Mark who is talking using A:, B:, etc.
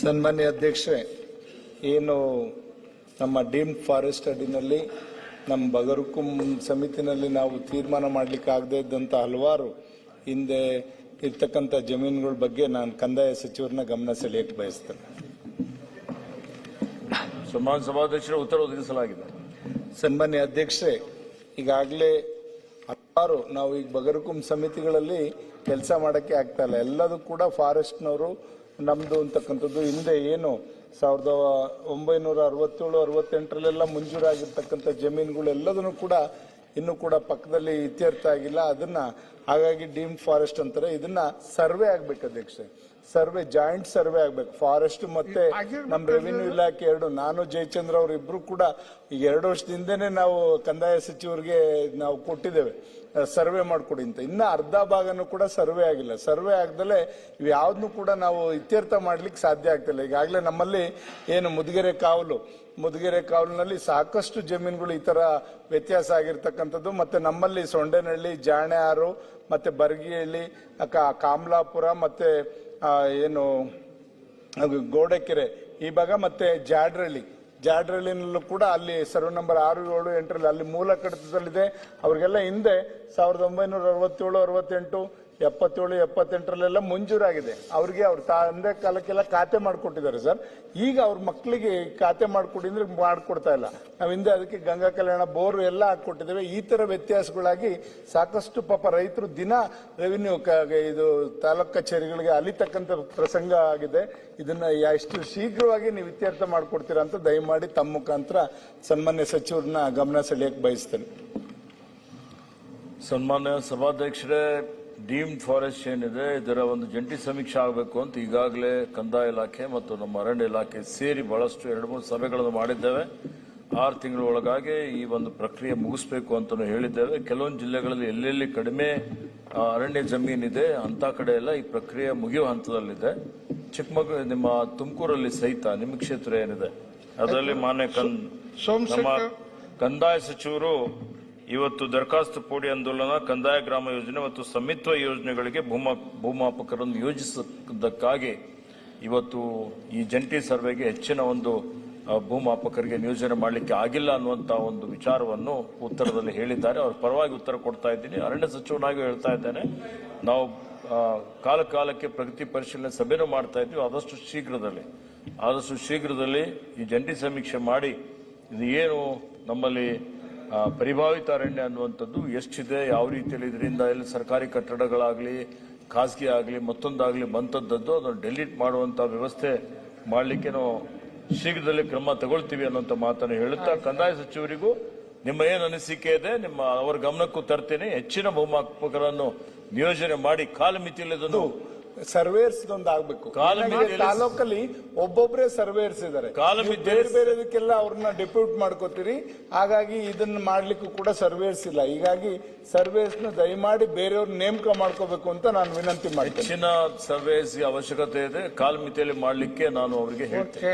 A: ಸನ್ಮಾನ್ಯ ಅಧ್ಯಕ್ಷರೇ ಏನು ನಮ್ಮ ಡೀಮ್ ಫಾರೆಸ್ಟ್ ಅಡಿನಲ್ಲಿ ನಮ್ಮ ಬಗರುಕುಂ ಸಮಿತಿನಲ್ಲಿ ನಾವು ತೀರ್ಮಾನ ಮಾಡಲಿಕ್ಕೆ ಆಗದೇ ಇದ್ದಂಥ ಹಲವಾರು ಹಿಂದೆ ಇರ್ತಕ್ಕಂಥ ಜಮೀನುಗಳ ಬಗ್ಗೆ ನಾನು ಕಂದಾಯ ಸಚಿವರನ್ನ ಗಮನ ಸೆಳೆಯಕ್ಕೆ ಬಯಸ್ತೇನೆ.
B: ಸನ್ಮಾನ್ಯ ಸಭಾಧ್ಯಕ್ಷರ ಉತ್ತರ ಒದಗಿಸಲಾಗಿದೆ.
A: ಸನ್ಮಾನ್ಯ ಅಧ್ಯಕ್ಷರೇ ಈಗಾಗಲೇ ಹಲವಾರು ನಾವು ಈಗ ಬಗರುಕುಂ ಸಮಿತಿಗಳಲ್ಲಿ ಕೆಲಸ ಮಾಡೋಕ್ಕೆ ಆಗ್ತಾ ಇಲ್ಲ. ಎಲ್ಲದೂ ಕೂಡ ಫಾರೆಸ್ಟ್ನವರು ನಮ್ದು ಅಂತಕ್ಕಂಥದ್ದು. ಹಿಂದೆ ಏನು ಸಾವಿರದ ಒಂಬೈನೂರ ಅರವತ್ತೇಳು, ಅರವತ್ತೆಂಟರಲ್ಲೆಲ್ಲ ಮಂಜೂರಾಗಿರ್ತಕ್ಕಂಥ ಜಮೀನುಗಳು ಎಲ್ಲದನ್ನು ಕೂಡ ಇನ್ನೂ ಕೂಡ ಪಕ್ಕದಲ್ಲಿ ಇತ್ಯರ್ಥ ಆಗಿಲ್ಲ. ಅದನ್ನ ಹಾಗಾಗಿ ಡೀಮ್ ಫಾರೆಸ್ಟ್ ಅಂತಾರೆ. ಇದನ್ನ ಸರ್ವೆ ಆಗ್ಬೇಕು ಅಧ್ಯಕ್ಷೆ. ಸರ್ವೆ ಜಾಯಿಂಟ್ ಸರ್ವೆ ಆಗ್ಬೇಕು. ಫಾರೆಸ್ಟ್ ಮತ್ತೆ ನಮ್ಮ ರೆವಿನ್ಯೂ ಇಲಾಖೆ ಎರಡು. ನಾನು ಜಯಚಂದ್ರ ಅವರು ಇಬ್ರು ಕೂಡ ಈಗ ಎರಡು ವರ್ಷದಿಂದನೇ ನಾವು ಕಂದಾಯ ಸಚಿವರಿಗೆ ನಾವು ಕೊಟ್ಟಿದ್ದೇವೆ. ಸರ್ವೆ ಮಾಡ್ಕೊಡಿ ಅಂತ. ಇನ್ನ ಅರ್ಧ ಭಾಗನೂ ಕೂಡ ಸರ್ವೆ ಆಗಿಲ್ಲ. ಸರ್ವೆ ಆಗದಲೆ ಇವು ಯಾವ್ದನ್ನು ಕೂಡ ನಾವು ಇತ್ಯರ್ಥ ಮಾಡ್ಲಿಕ್ಕೆ ಸಾಧ್ಯ ಆಗ್ತಿಲ್ಲ. ಈಗಾಗಲೇ ನಮ್ಮಲ್ಲಿ ಏನು ಮುದುಗೆರೆ ಕಾವಲು. ಮುದುಗೆರೆ ಕಾವಲಿನಲ್ಲಿ ಸಾಕಷ್ಟು ಜಮೀನುಗಳು ಈ ತರ ವ್ಯತ್ಯಾಸ ಆಗಿರ್ತಕ್ಕಂಥದ್ದು. ಮತ್ತೆ ನಮ್ಮಲ್ಲಿ ಸೊಂಡೇನಹಳ್ಳಿ ಜಾಣೆಆರು ಮತ್ತೆ ಕಾಮ್ಲಾಪುರ ಕಾಮಲಾಪುರ ಮತ್ತೆ ಏನು ಗೋಡೆಕೆರೆ, ಈ ಭಾಗ ಮತ್ತೆ ಜಾಡ್ರಳ್ಳಿ. ಜಾಡ್ರಳ್ಳಿನಲ್ಲೂ ಕೂಡ ಅಲ್ಲಿ ಸರ್ವೆ ನಂಬರ್ ಆರು ಏಳು ಎಂಟರಲ್ಲಿ ಅಲ್ಲಿ ಮೂಲ ಕಡಿತದಲ್ಲಿದೆ ಅವ್ರಿಗೆಲ್ಲ ಹಿಂದೆ ಸಾವಿರದ ಒಂಬೈನೂರ ಅರವತ್ತೇಳು, ಅರವತ್ತೆಂಟು ಎಪ್ಪತ್ತೇಳು, ಎಪ್ಪತ್ತೆಂಟರಲ್ಲೆಲ್ಲ ಮಂಜೂರಾಗಿದೆ. ಅವ್ರಿಗೆ ಅವ್ರ ತಂದೆ ಕಾಲಕ್ಕೆಲ್ಲ ಖಾತೆ ಮಾಡಿಕೊಟ್ಟಿದ್ದಾರೆ ಸರ್. ಈಗ ಅವ್ರ ಮಕ್ಕಳಿಗೆ ಖಾತೆ ಮಾಡಿಕೊಡಿ ಅಂದ್ರೆ ಮಾಡಿಕೊಡ್ತಾ ಇಲ್ಲ. ನಾವು ಹಿಂದೆ ಅದಕ್ಕೆ ಗಂಗಾ ಕಲ್ಯಾಣ ಬೋರ್ ಎಲ್ಲ ಹಾಕ್ಕೊಟ್ಟಿದ್ದೇವೆ. ಈ ಥರ ವ್ಯತ್ಯಾಸಗಳಾಗಿ ಸಾಕಷ್ಟು ಪಾಪ ರೈತರು ದಿನ ರೆವಿನ್ಯೂ ಇದು ತಾಲೂಕ್ ಕಚೇರಿಗಳಿಗೆ ಅಲಿತಕ್ಕಂಥ ಪ್ರಸಂಗ ಆಗಿದೆ. ಇದನ್ನು ಎಷ್ಟು ಶೀಘ್ರವಾಗಿ ನೀವು ಇತ್ಯರ್ಥ ಮಾಡಿಕೊಡ್ತೀರಾ ಅಂತ ದಯಮಾಡಿ ತಮ್ಮ ಮುಖಾಂತರ ಸನ್ಮಾನ್ಯ ಸಚಿವರನ್ನ ಗಮನ ಸೆಳೆಯಕ್ಕೆ ಬಯಸ್ತೇನೆ.
B: ಸನ್ಮಾನ್ಯ ಸಭಾಧ್ಯಕ್ಷರೇ ಡೀಮ್ಡ್ ಫಾರೆಸ್ಟ್ ಏನಿದೆ ಇದರ ಒಂದು ಜಂಟಿ ಸಮೀಕ್ಷೆ ಆಗಬೇಕು ಅಂತ ಈಗಾಗಲೇ ಕಂದಾಯ ಇಲಾಖೆ ಮತ್ತು ನಮ್ಮ ಅರಣ್ಯ ಇಲಾಖೆ ಸೇರಿ ಬಹಳಷ್ಟು ಎರಡು ಮೂರು ಸಭೆಗಳನ್ನು ಮಾಡಿದ್ದೇವೆ. ಆರು ತಿಂಗಳ ಒಳಗಾಗಿ ಈ ಒಂದು ಪ್ರಕ್ರಿಯೆ ಮುಗಿಸ್ಬೇಕು ಅಂತಲೂ ಹೇಳಿದ್ದೇವೆ. ಕೆಲವೊಂದು ಜಿಲ್ಲೆಗಳಲ್ಲಿ ಎಲ್ಲೆಲ್ಲಿ ಕಡಿಮೆ ಅರಣ್ಯ ಜಮೀನಿದೆ ಅಂಥ ಕಡೆ ಎಲ್ಲ ಈ ಪ್ರಕ್ರಿಯೆ ಮುಗಿಯುವ ಹಂತದಲ್ಲಿದೆ. ಚಿಕ್ಕಮಗಳೂರು ನಿಮ್ಮ ತುಮಕೂರಲ್ಲಿ ಸಹಿತ ನಿಮ್ಮ ಕ್ಷೇತ್ರ ಏನಿದೆ? ಅದರಲ್ಲಿ ಮಾನ್ಯ ಕಂದಾಯ ಸಚಿವರು ಇವತ್ತು ದರಖಾಸ್ತು ಪೋಡಿ ಆಂದೋಲನ, ಕಂದಾಯ ಗ್ರಾಮ ಯೋಜನೆ ಮತ್ತು ಸಮಿತ್ವ ಯೋಜನೆಗಳಿಗೆ ಭೂಮ, ಭೂಮಾಪಕರನ್ನು ಯೋಜಿಸಿದ್ದಕ್ಕಾಗಿ ಇವತ್ತು ಈ ಜಂಟಿ ಸರ್ವೆಗೆ ಹೆಚ್ಚಿನ ಒಂದು ಭೂಮಾಪಕರಿಗೆ ನಿಯೋಜನೆ ಮಾಡಲಿಕ್ಕೆ ಆಗಿಲ್ಲ ಅನ್ನುವಂಥ ಒಂದು ವಿಚಾರವನ್ನು ಉತ್ತರದಲ್ಲಿ ಹೇಳಿದ್ದಾರೆ. ಅವ್ರ ಪರವಾಗಿ ಉತ್ತರ ಕೊಡ್ತಾ ಇದ್ದೀನಿ. ಅರಣ್ಯ ಸಚಿವನಾಗಿ ಹೇಳ್ತಾ ಇದ್ದೇನೆ. ನಾವು ಕಾಲ ಕಾಲಕ್ಕೆ ಪ್ರಗತಿ ಪರಿಶೀಲನೆ ಸಭೆನೂ ಮಾಡ್ತಾ ಇದ್ವಿ ಆದಷ್ಟು ಶೀಘ್ರದಲ್ಲಿ ಆದಷ್ಟು ಶೀಘ್ರದಲ್ಲಿ ಈ ಜಂಟಿ ಸಮೀಕ್ಷೆ ಮಾಡಿ, ಇದು ಏನು ನಮ್ಮಲ್ಲಿ ಪರಿಭಾವಿತ ಅರಣ್ಯ ಅನ್ನುವಂಥದ್ದು ಎಷ್ಟಿದೆ, ಯಾವ ರೀತಿಯಲ್ಲಿ ಇದರಿಂದ ಎಲ್ಲಿ ಸರ್ಕಾರಿ ಕಟ್ಟಡಗಳಾಗಲಿ, ಖಾಸಗಿ ಆಗಲಿ, ಮತ್ತೊಂದಾಗಲಿ ಬಂತದ್ದದ್ದು ಅದನ್ನು ಡೆಲೀಟ್ ಮಾಡುವಂಥ ವ್ಯವಸ್ಥೆ ಮಾಡಲಿಕ್ಕೆ ನಾವು ಶೀಘ್ರದಲ್ಲಿ ಕ್ರಮ ತಗೊಳ್ತೀವಿ ಅನ್ನೋಂಥ ಮಾತನ್ನು ಹೇಳುತ್ತಾ, ಕಂದಾಯ ಸಚಿವರಿಗೂ ನಿಮ್ಮ ಏನು ಅನಿಸಿಕೆ ಇದೆ, ನಿಮ್ಮ ಅವರ ಗಮನಕ್ಕೂ ತರ್ತೇನೆ. ಹೆಚ್ಚಿನ ಭೂಮಾಪಕರನ್ನು ನಿಯೋಜನೆ ಮಾಡಿ ಕಾಲಮಿತಿಯಲ್ಲಿ
A: ಸರ್ವೇರ್ಸ್ ಒಂದು ಆಗ್ಬೇಕು
B: ಕಾಲ
A: ತಾಲೂಕಲ್ಲಿ ಒಬ್ಬೊಬ್ಬರೇ ಸರ್ವೇರ್ಸ್ ಇದ್ದಾರೆ
B: ಬೇರೆ
A: ಬೇರೆ ಬೇರೆದಕ್ಕೆಲ್ಲ ಅವ್ರನ್ನ ಡೆಪ್ಯೂಟ್ ಮಾಡ್ಕೋತೀರಿ. ಹಾಗಾಗಿ ಇದನ್ನ ಮಾಡ್ಲಿಕ್ಕೂ ಕೂಡ ಸರ್ವೇರ್ಸ್ ಇಲ್ಲ ಹೀಗಾಗಿ ಸರ್ವೇರ್ಸ್ನ ದಯಮಾಡಿ ಬೇರೆಯವ್ರ ನೇಮಕ ಮಾಡ್ಕೋಬೇಕು ಅಂತ ನಾನು ವಿನಂತಿ ಮಾಡ್ತೀನಿ.
B: ಹೆಚ್ಚಿನ ಸರ್ವೇಸ್ ಅವಶ್ಯಕತೆ ಇದೆ. ಕಾಲಮಿತಿಯಲ್ಲಿ ಮಾಡ್ಲಿಕ್ಕೆ ನಾನು ಅವರಿಗೆ ಹೇಳ್ತೇನೆ.